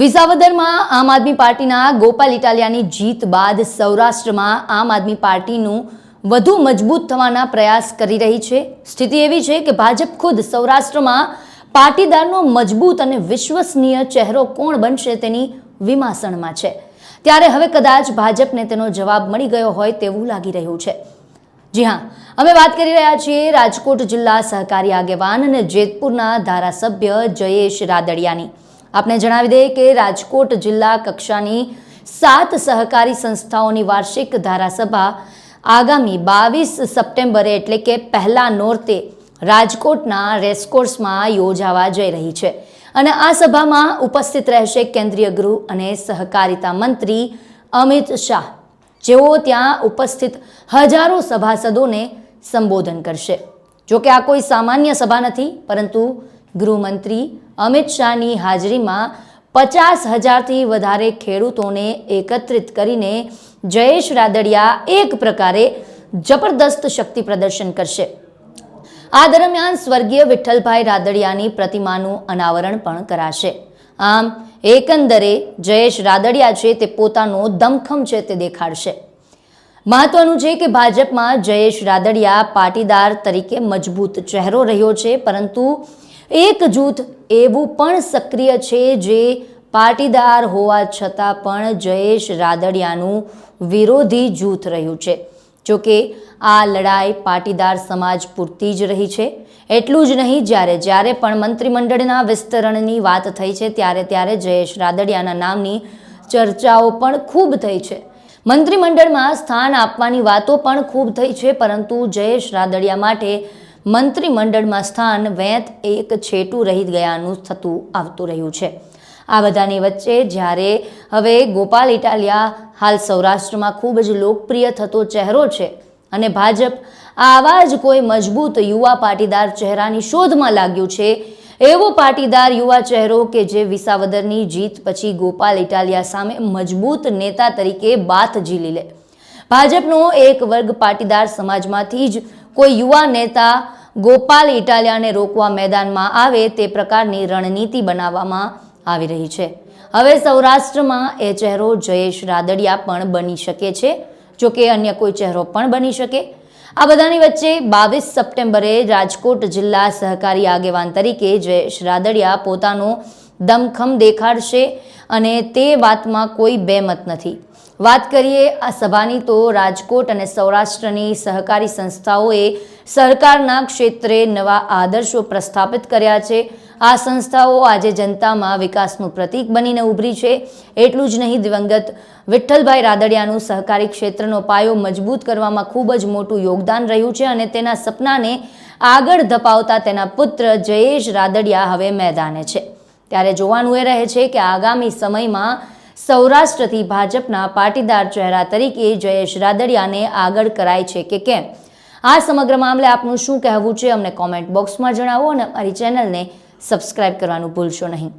વિસાવદરમાં આમ આદમી પાર્ટીના ગોપાલ ઇટાલિયાની જીત બાદ સૌરાષ્ટ્રમાં આમ આદમી પાર્ટીનું વધુ મજબૂત થવાના પ્રયાસ કરી રહી છે. સ્થિતિ એવી છે કે ભાજપ ખુદ સૌરાષ્ટ્રમાં પાટીદારનો મજબૂત અને વિશ્વસનીય ચહેરો કોણ બનશે તેની વિમાસણમાં છે. ત્યારે હવે કદાચ ભાજપને તેનો જવાબ મળી ગયો હોય તેવું લાગી રહ્યું છે. જી હા, અમે વાત કરી રહ્યા છીએ રાજકોટ જિલ્લા સહકારી આગેવાન અને જેતપુરના ધારાસભ્ય જયેશ રાદડિયાની. આપણે જણાવી દઈએ કે રાજકોટ જિલ્લા કક્ષાની સાત સહકારી સંસ્થાઓની વાર્ષિક ધારાસભા આગામી બાવીસ સપ્ટેમ્બરે એટલે કે પહેલા નોરતે રાજકોટના રેસકોર્સમાં યોજાવા જઈ રહી છે. અને આ સભામાં ઉપસ્થિત રહેશે કેન્દ્રીય ગૃહ અને સહકારિતા મંત્રી અમિત શાહ. જેઓ ત્યાં ઉપસ્થિત હજારો સભાસદોને સંબોધન કરશે. જો કે આ કોઈ સામાન્ય સભા નથી, પરંતુ ગૃહમંત્રી અમિત શાહની હાજરીમાં પચાસ હજારથી વધારે ખેડૂતોને એકત્રિત કરીને જયેશ રાદડિયા એક પ્રકારે જબરદસ્ત શક્તિ પ્રદર્શન કરશે. આ દરમિયાન સ્વર્ગીય વિઠ્ઠલભાઈ રાદડિયાની પ્રતિમાનું અનાવરણ પણ કરાશે. આમ, એકંદરે જયેશ રાદડિયા છે તે પોતાનો દમખમ છે તે દેખાડશે. મહત્વનું છે કે ભાજપમાં જયેશ રાદડિયા પાટીદાર તરીકે મજબૂત ચહેરો રહ્યો છે, પરંતુ એક જૂથ એવું પણ સક્રિય છે જે પાટીદાર હોવા છતાં પણ જયેશ રાદડિયાનું વિરોધી જૂથ રહ્યું છે. જોકે આ લડાઈ પાટીદાર સમાજ પૂરતી જ રહી છે. એટલું જ નહીં, જ્યારે જ્યારે પણ મંત્રીમંડળના વિસ્તરણની વાત થઈ છે, ત્યારે ત્યારે જયેશ રાદડિયાના નામની ચર્ચાઓ પણ ખૂબ થઈ છે. મંત્રીમંડળમાં સ્થાન આપવાની વાતો પણ ખૂબ થઈ છે, પરંતુ જયેશ રાદડિયા માટે મંત્રીમંડળમાં સ્થાન વેંત એક છેટું રહી ગયાનું થતું આવતું રહ્યું છે. આ બધાની વચ્ચે જ્યારે હવે ગોપાલ ઇટાલિયા હાલ સૌરાષ્ટ્રમાં ખૂબ જ લોકપ્રિય થતો ચહેરો છે અને ભાજપ આવા જ કોઈ મજબૂત યુવા પાટીદાર ચહેરાની શોધમાં લાગ્યું છે, એવો પાટીદાર યુવા ચહેરો કે જે વિસાવદરની જીત પછી ગોપાલ ઇટાલિયા સામે મજબૂત નેતા તરીકે બાથ ઝીલી લે. ભાજપનો એક વર્ગ પાટીદાર સમાજમાંથી જ કોઈ યુવા નેતા ગોપાલ ઇટાલિયાને રોકવા મેદાનમાં આવે તે પ્રકારની રણનીતિ બનાવવામાં આવી રહી છે. હવે સૌરાષ્ટ્રમાં એ ચહેરો જયેશ રાદડિયા પણ બની શકે છે, જો કે અન્ય કોઈ ચહેરો પણ બની શકે. આ બધાની વચ્ચે બાવીસ સપ્ટેમ્બરે રાજકોટ જિલ્લા સહકારી આગેવાન તરીકે જયેશ રાદડિયા પોતાનો દમખમ દેખાડશે અને તે વાતમાં કોઈ બેમત નથી. વાત કરીએ આ સભાની તો રાજકોટ અને સૌરાષ્ટ્રની સહકારી સંસ્થાઓએ સરકારના ક્ષેત્રે નવા આદર્શો પ્રસ્થાપિત કર્યા છે. આ સંસ્થાઓ આજે જનતામાં વિકાસનું પ્રતીક બનીને ઉભરી છે. એટલું જ નહીં, દિવંગત વિઠ્ઠલભાઈ રાદડિયાનું સહકારી ક્ષેત્રનો પાયો મજબૂત કરવામાં ખૂબ જ મોટું યોગદાન રહ્યું છે અને તેના સપનાને આગળ ધપાવતા તેના પુત્ર જયેશ રાદડિયા હવે મેદાને છે. ત્યારે જોવાનું એ રહે છે કે આગામી સમયમાં સૌરાષ્ટ્રથી ભાજપના પાટીદાર ચહેરા તરીકે જયેશ રાદડિયાને આગળ કરાય છે કે કેમ? આ સમગ્ર મામલે આપનું શું કહેવું છે અમને કોમેન્ટ બોક્સમાં જણાવો અને અમારી ચેનલને સબસ્ક્રાઇબ કરવાનું ભૂલશો નહીં.